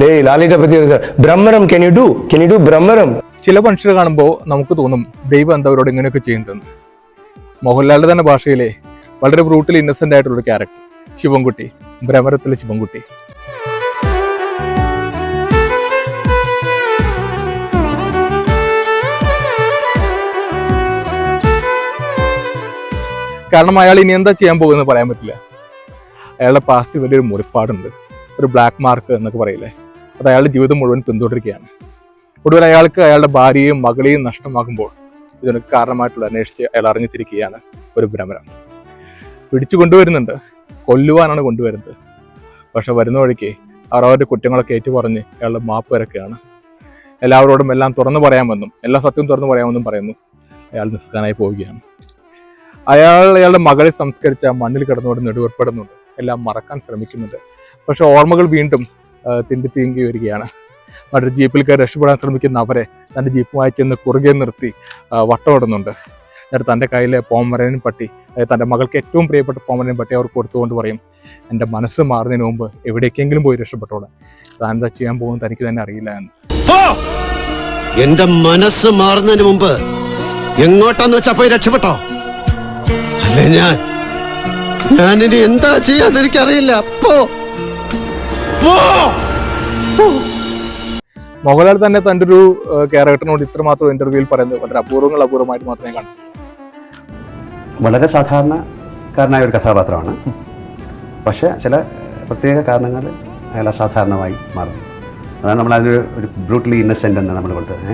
ലേ ലാലിന്റെ പറ്റി ബ്രഹ്മരം can you do can you do ബ്രഹ്മരം? ചില മനുഷ്യരെ കാണുമ്പോൾ നമുക്ക് തോന്നും ദൈവം എന്താ അവരോട് ഇങ്ങനെയൊക്കെ ചെയ്യുന്നതെന്ന്. മോഹൻലാലിന്റെ തന്നെ ഭാഷയിലെ വളരെ ബ്രൂട്ടിൽ ഇന്നസെന്റ് ആയിട്ടുള്ള ഒരു ക്യാരക്ടർ ശിവൻകുട്ടി ഭ്രമരത്തിലെ ശിവൻകുട്ടി. കാരണം അയാൾ ഇനി എന്താ ചെയ്യാൻ പോകുന്നത് പറയാൻ പറ്റില്ല. അയാളുടെ പാസ്റ്റ് വലിയൊരു മുറിപ്പാടുണ്ട്. ഒരു ബ്ലാക്ക് മാർക്ക് എന്നൊക്കെ പറയില്ലേ? അത് അയാളുടെ ജീവിതം മുഴുവൻ പിന്തുടരുകയാണ്. ഒടുവിൽ അയാൾക്ക് അയാളുടെ ഭാര്യയും മകളെയും നഷ്ടമാകുമ്പോൾ ഇതിനൊക്കെ കാരണമായിട്ടുള്ള അന്വേഷിച്ച് അയാൾ അറിഞ്ഞിരിക്കുകയാണ് ഒരു ഭ്രമരം. പിടിച്ചു കൊണ്ടുവരുന്നുണ്ട്. കൊല്ലുവാനാണ് കൊണ്ടുവരുന്നത്. പക്ഷെ വരുന്ന വഴിക്ക് അവർ അവരുടെ കുറ്റങ്ങളൊക്കെ ഏറ്റുപറഞ്ഞ് അയാളുടെ മാപ്പ് വരക്കുകയാണ്. എല്ലാവരോടും എല്ലാം തുറന്നു പറയാമെന്നും എല്ലാ സത്യവും തുറന്നു പറയാമെന്നും പറയുന്നു അയാൾ നിസ്കാനായി പോവുകയാണ്. അയാൾ അയാളുടെ മകളെ സംസ്കരിച്ച മണ്ണിൽ കിടന്നുകൊണ്ട് നെടുവേർപ്പെടുന്നുണ്ട്. എല്ലാം മറക്കാൻ ശ്രമിക്കുന്നുണ്ട്. പക്ഷെ ഓർമ്മകൾ വീണ്ടും തിണ്ടിത്തിങ്കി തിണ്ടി തീങ്കി വരികയാണ്. മറ്റൊരു ജീപ്പിൽ കയറി രക്ഷപ്പെടാൻ ശ്രമിക്കുന്ന അവരെ തന്റെ ജീപ്പുമായി ചെന്ന് കുറുകെ നിർത്തി വട്ടമിടുന്നുണ്ട്. എന്നിട്ട് തന്റെ കയ്യിലെ പോമരൻ പട്ടി തന്റെ മകൾക്ക് ഏറ്റവും പ്രിയപ്പെട്ട പോമരൻ പട്ടി അവർ കൊടുത്തുകൊണ്ട് പറയും എന്റെ മനസ്സ് മാറുന്നതിന് മുമ്പ് എവിടേക്കെങ്കിലും പോയി രക്ഷപ്പെട്ടോളെ. താൻ എന്താ ചെയ്യാൻ പോകുന്നത് തനിക്ക് തന്നെ അറിയില്ല എന്ന്. എന്റെ മനസ്സ് മാറുന്നതിന് മുമ്പ് എങ്ങോട്ടാന്ന് വെച്ചാ പോയി രക്ഷപ്പെട്ടോ? അല്ലേ ഞാൻ? ഞാനിനി എന്താ ചെയ്യാന്ന് എനിക്കറിയില്ല. പോ പോ! മോഹൻലാൽ തന്നെ തന്റെ ഒരു ക്യാരക്ടറിനോട് ഇത്രമാത്രം ഇന്റർവ്യൂവിൽ പറയുന്നത് വളരെ അപൂർവങ്ങൾ അപൂർവമായിട്ട് മാത്രമേ കാണൂ വളരെ സാധാരണക്കാരനായ ഒരു കഥാപാത്രമാണ്. പക്ഷെ ചില പ്രത്യേക കാരണങ്ങൾ അയാൾ അസാധാരണമായി മാറുന്നു. അതാണ് നമ്മൾ അതിനൊരു ഒരു ബ്രൂട്ടലി ഇന്നസെന്റ് എന്ന് നമ്മൾ കൊടുത്തത്?